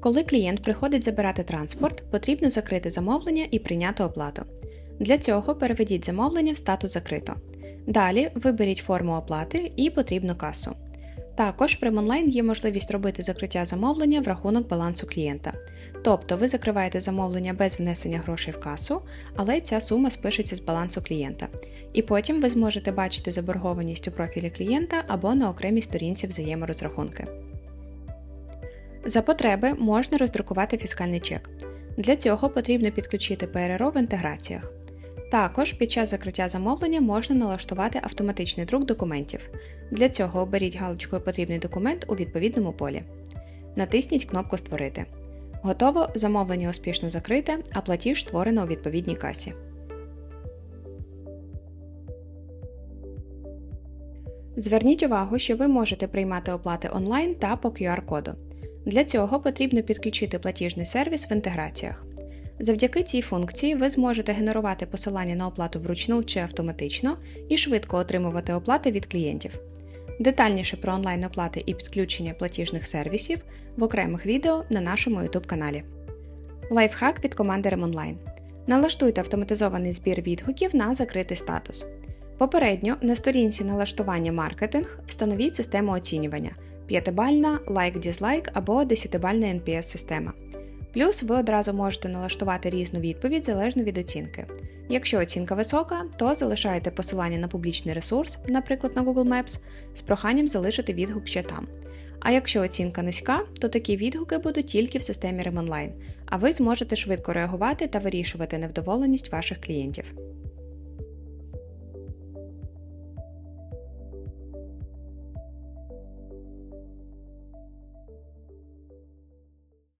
Коли клієнт приходить забирати транспорт, потрібно закрити замовлення і прийняти оплату. Для цього переведіть замовлення в статус закрито. Далі виберіть форму оплати і потрібну касу. Також при онлайн є можливість робити закриття замовлення в рахунок балансу клієнта. Тобто ви закриваєте замовлення без внесення грошей в касу, але ця сума спишеться з балансу клієнта. І потім ви зможете бачити заборгованість у профілі клієнта або на окремій сторінці взаєморозрахунки. За потреби можна роздрукувати фіскальний чек. Для цього потрібно підключити ПРРО в інтеграціях. Також під час закриття замовлення можна налаштувати автоматичний друк документів. Для цього оберіть галочкою Потрібний документ у відповідному полі. Натисніть кнопку Створити. Готово, замовлення успішно закрите, а платіж створено у відповідній касі. Зверніть увагу, що ви можете приймати оплати онлайн та по QR-коду. Для цього потрібно підключити платіжний сервіс в інтеграціях. Завдяки цій функції ви зможете генерувати посилання на оплату вручну чи автоматично і швидко отримувати оплати від клієнтів. Детальніше про онлайн-оплати і підключення платіжних сервісів в окремих відео на нашому YouTube каналі. Лайфхак від команди Remonline. Налаштуйте автоматизований збір відгуків на закритий статус. Попередньо на сторінці налаштування маркетинг встановіть систему оцінювання 5-бальна, лайк-дізлайк або 10-бальна NPS-система. Плюс ви одразу можете налаштувати різну відповідь залежно від оцінки. Якщо оцінка висока, то залишаєте посилання на публічний ресурс, наприклад на Google Maps, з проханням залишити відгук ще там. А якщо оцінка низька, то такі відгуки будуть тільки в системі Remonline, а ви зможете швидко реагувати та вирішувати невдоволеність ваших клієнтів.